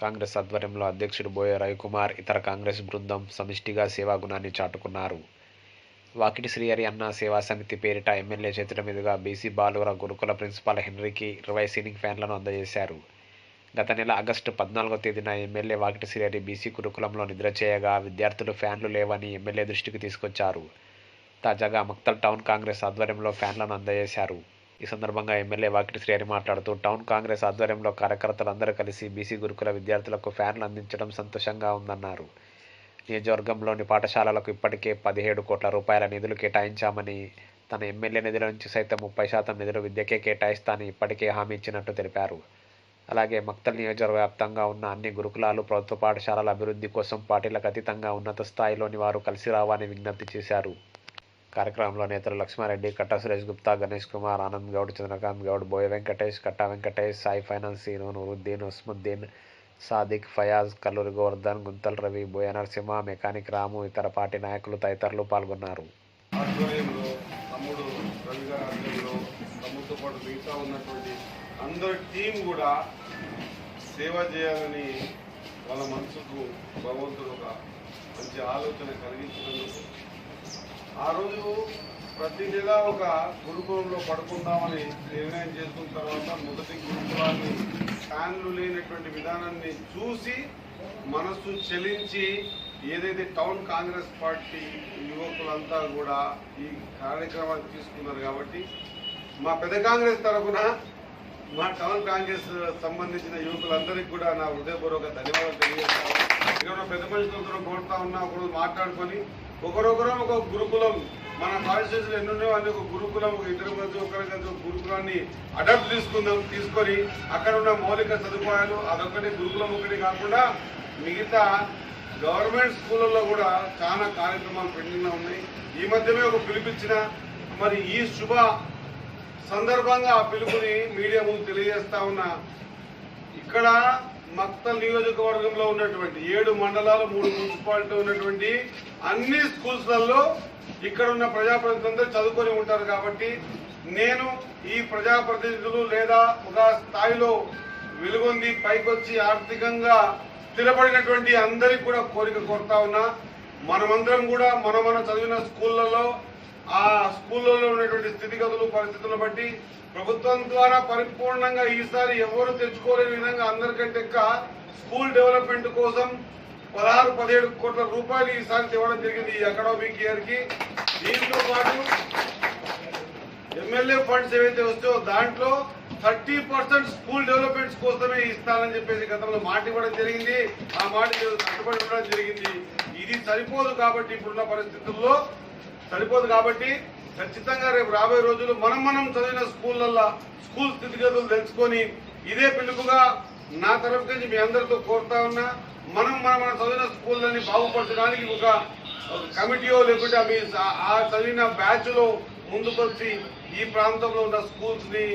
కాంగ్రెస్ ఆధ్వర్యంలో అధ్యక్షుడు బోయ రవికుమార్ ఇతర కాంగ్రెస్ బృందం సమిష్టిగా సేవాగుణాన్ని చాటుకున్నారు. వాకిటి శ్రీహరి అన్న సేవా సమితి పేరిట ఎమ్మెల్యే చేతుల మీదుగా బీసీ బాలుర గురుకుల ప్రిన్సిపాల్ హెన్రీకి ఇరవై సీలింగ్ ఫ్యాన్లను అందజేశారు. గత నెల ఆగస్టు పద్నాలుగో తేదీన ఎమ్మెల్యే వాకిటి శ్రీహరి బీసీ గురుకులంలో నిద్ర చేయగా విద్యార్థులు ఫ్యాన్లు లేవని ఎమ్మెల్యే దృష్టికి తీసుకొచ్చారు. తాజాగా మక్తల్ టౌన్ కాంగ్రెస్ ఆధ్వర్యంలో ఫ్యాన్లను అందజేశారు. ఈ సందర్భంగా ఎమ్మెల్యే వాకిటి అని మాట్లాడుతూ టౌన్ కాంగ్రెస్ ఆధ్వర్యంలో కార్యకర్తలందరూ కలిసి బీసీ గురుకుల విద్యార్థులకు ఫ్యాన్లు అందించడం సంతోషంగా ఉందన్నారు. నియోజకవర్గంలోని పాఠశాలలకు ఇప్పటికే పదిహేడు కోట్ల రూపాయల నిధులు కేటాయించామని తన ఎమ్మెల్యే నిధుల నుంచి సైతం ముప్పై శాతం నిధులు విద్యకే కేటాయిస్తానని ఇప్పటికే హామీ ఇచ్చినట్టు తెలిపారు. అలాగే మక్తల్ నియోజకవ్యాప్తంగా ఉన్న అన్ని గురుకులాలు ప్రభుత్వ పాఠశాలల అభివృద్ధి కోసం పార్టీలకు అతీతంగా ఉన్నత స్థాయిలోని వారు కలిసి రావాలని విజ్ఞప్తి చేశారు. కార్యక్రమంలో నేతలు లక్ష్మారెడ్డి కట్టా సురేష్ గుప్తా గణేష్ కుమార్ ఆనంద్ గౌడ్ చంద్రకాంత్ గౌడ్ బోయ వెంకటేష్ కట్టా వెంకటేష్ సాయి ఫైనాన్స్ సీను నూరుద్దీన్ ఉస్ముద్దీన్ సాదిక్ ఫయాజ్ కల్లూరి గోవర్ధన్ గుంతల్ రవి బోయ నరసింహ మెకానిక్ రాము ఇతర పార్టీ నాయకులు తదితరులు పాల్గొన్నారు. అందరి టీం కూడా సేవ చేయాలని వాళ్ళ మనసుకు భగవంతుడు ఒక మంచి ఆలోచన కలిగించినందుకు ఆ రోజు ప్రతి నెల ఒక గురుకులంలో పడుకుందామని నిర్ణయం చేసుకున్న తర్వాత మొదటి గురుకులాన్ని ఫ్యాన్లు లేనటువంటి విధానాన్ని చూసి మనస్సు చెలించి ఏదైతే టౌన్ కాంగ్రెస్ పార్టీ యువకులంతా కూడా ఈ కార్యక్రమాన్ని తీసుకున్నారు కాబట్టి మా పెద్ద కాంగ్రెస్ తరఫున మా టౌన్ కాంగ్రెస్ సంబంధించిన యువకులందరికీ కూడా నా హృదయపూర్వక ధన్యవాదాలు తెలియజేస్తాను. ఇక్కడ ఉన్న పెద్ద మనుషులతో కోరుతా ఉన్నా ఒకరోజు మాట్లాడుకొని ఒకరొకరం ఒక గురుకులం మన కాన్స్టిట్యూషన్ ఎన్ని ఉన్నాయో అన్ని ఒక గురుకులం ఒక ఇద్దరు మధ్య ఒకరి కలిసి ఒక గురుకులాన్ని అడాప్ట్ తీసుకుందాం తీసుకొని అక్కడ ఉన్న మౌలిక సదుపాయాలు అదొకటి గురుకులం ఒకటి కాకుండా మిగతా గవర్నమెంట్ స్కూళ్ళల్లో కూడా చాలా కార్యక్రమాలు పెండింగ్లో ఉన్నాయి. ఈ మధ్యమే ఒక పిలిపించిన మరి ఈ శుభ సందర్భంగా ఆ పిలుపుని మీడియా ముందు తెలియజేస్తా ఉన్నా. ఇక్కడ మక్తల్ నియోజకవర్గంలో ఉన్నటువంటి ఏడు మండలాలు మూడు మున్సిపాలిటీ ఉన్నటువంటి అన్ని స్కూల్స్లలో ఇక్కడ ఉన్న ప్రజాప్రతినిధులందరూ చదువుకొని ఉంటారు కాబట్టి నేను ఈ ప్రజాప్రతినిధులు లేదా ఒక స్థాయిలో వెలుగొంది పైకొచ్చి ఆర్థికంగా స్థిరపడినటువంటి అందరికి కూడా కోరిక కోరుతా ఉన్నా. మనమందరం కూడా మన మన చదివిన స్కూళ్ళలో ఆ స్కూళ్ళలో ఉన్నటువంటి స్థితిగతులు పరిస్థితులను బట్టి ప్రభుత్వం ద్వారా పరిపూర్ణంగా ఈసారి ఎవరు తెచ్చుకోలేని విధంగా అందరికంటే స్కూల్ డెవలప్మెంట్ కోసం పదహారు పదిహేడు కోట్ల రూపాయలు ఈసారి తేవడం జరిగింది ఈ అకాడమిక్ ఇయర్కి. దీంతో పాటు ఎమ్మెల్యే ఫండ్స్ ఏవైతే వస్తాయో దాంట్లో థర్టీ పర్సెంట్ స్కూల్ డెవలప్మెంట్స్ కోసమే ఇస్తానని చెప్పేసి గతంలో మాట ఇవ్వడం జరిగింది. ఆ మాట కట్టుబడి ఇవ్వడం జరిగింది. ఇది సరిపోదు కాబట్టి ఇప్పుడున్న పరిస్థితుల్లో సరిపోదు కాబట్టి ఖచ్చితంగా రేపు రాబోయే రోజులు మనం మనం చదివిన స్కూళ్ళల్లో స్కూల్ స్థితిగతులు తెలుసుకొని ఇదే పిలుపుగా నా తరఫు నుంచి మీ అందరితో కోరుతా ఉన్నా మనం మనం మన చదివిన స్కూళ్ళని బాగుపరచడానికి ఒక కమిటీయో లేకుంటే మీ ఆ- చదివిన బ్యాచ్లో ముందుకొచ్చి ఈ ప్రాంతంలో ఉన్న స్కూల్స్ని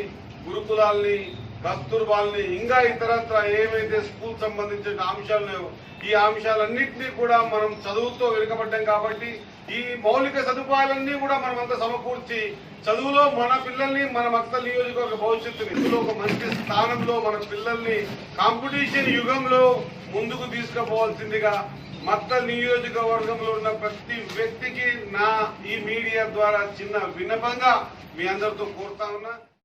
గురుకులాల్ని కస్తూర్బాల్ని ఇంకా ఇతరత్ర ఏమైతే స్కూల్ సంబంధించిన అంశాలు లేవో ఈ అంశాలన్నింటినీ కూడా మనం చదువుతో వెనుకబడ్డాం కాబట్టి ఈ మౌలిక సదుపాయాలన్నీ కూడా మనం అంతా సమకూర్చి చదువులో మన పిల్లల్ని మన మక్తల్ నియోజకవర్గ భవిష్యత్తుని ఇందులో ఒక మంచి స్థానంలో మన పిల్లల్ని కాంపిటీషన్ యుగంలో ముందుకు తీసుకుపోవాల్సిందిగా మక్తల్ నియోజకవర్గంలో ఉన్న ప్రతి వ్యక్తికి నా ఈ మీడియా ద్వారా చిన్న విన్నపంగా మీ అందరితో కోరుతా ఉన్నా.